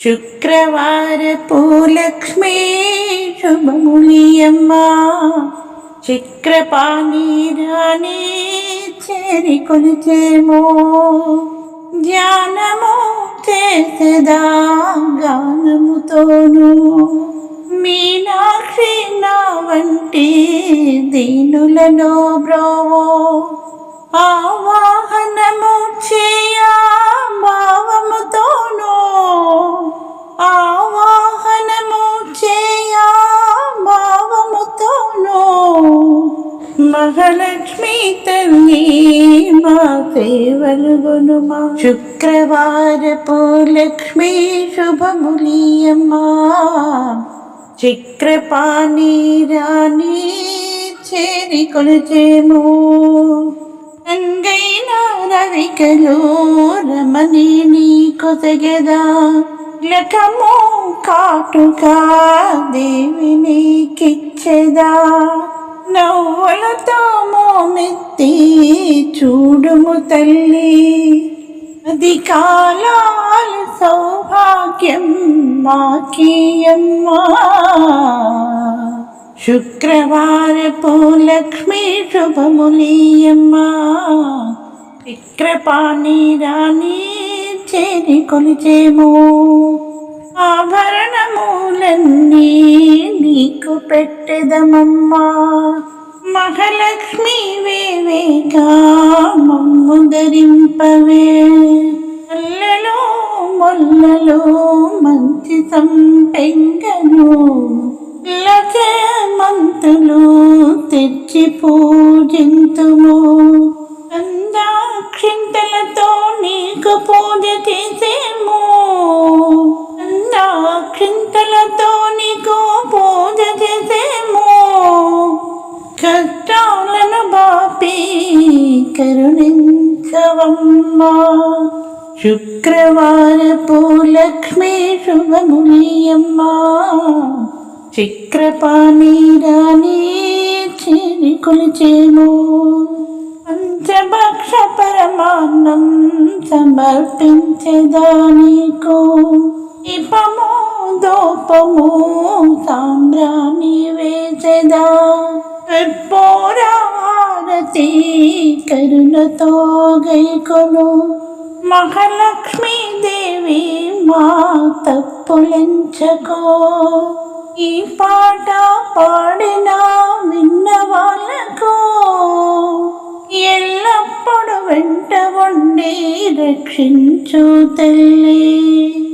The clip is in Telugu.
శుక్రవారపు లక్ష్మీ శుభములియమ్మ చక్రపాణి రాణి చేరి కొలిచేమో ధ్యానము చేసేదా గానముతోను మీనాక్షి నా వంటి దీనులలో బ్రోవో ఆవాహనము చే మహాలక్ష్మి తల్లి మా సేవలు మా శుక్రవారపు లక్ష్మీ శుభములియమ్మా చక్రపాణి రాణి చేరి కొలిచేము రంగైన రవికలు రమణి నీ కొసగదా లకము కాటుగా దేవిని కిచ్చెదా నవ్వులతో మోమెత్తి చూడుము తల్లి. అది కాలాల సౌభాగ్యం మాకీయమ్మా. శుక్రవారపు లక్ష్మీ శుభములీయమ్మా విక్రపాణి రాణి చేరి కొలిచేమో ఆభరణములన్నీ నీకు పెట్టెదమమ్మా. మహాలక్ష్మి వేవేగా మమ్ము ధరింపవే. అల్లలో మొల్లలో మంచి సంపెంగను మంతులు తెచ్చి పూజింతుము. అందాక్షింతలతో కరుణించవమ్మా శుక్రవారపు లక్ష్మీ శుభములియమ్మా చక్రపాణి రాణి చేరి కొలిచేము పంచభక్ష పరమాన్నం సమర్పించదానికు దీపము దోపము సాంబ్రాణి వేసెదా కర్పూరారతి కరుణతో గైకొను మహాలక్ష్మీ దేవి మా తప్పులెంచకో. ఈ పాట పాడిన విన్న వాళ్ళకు. ఎల్లప్పుడు వెంట ఉండి రక్షించు తల్లి.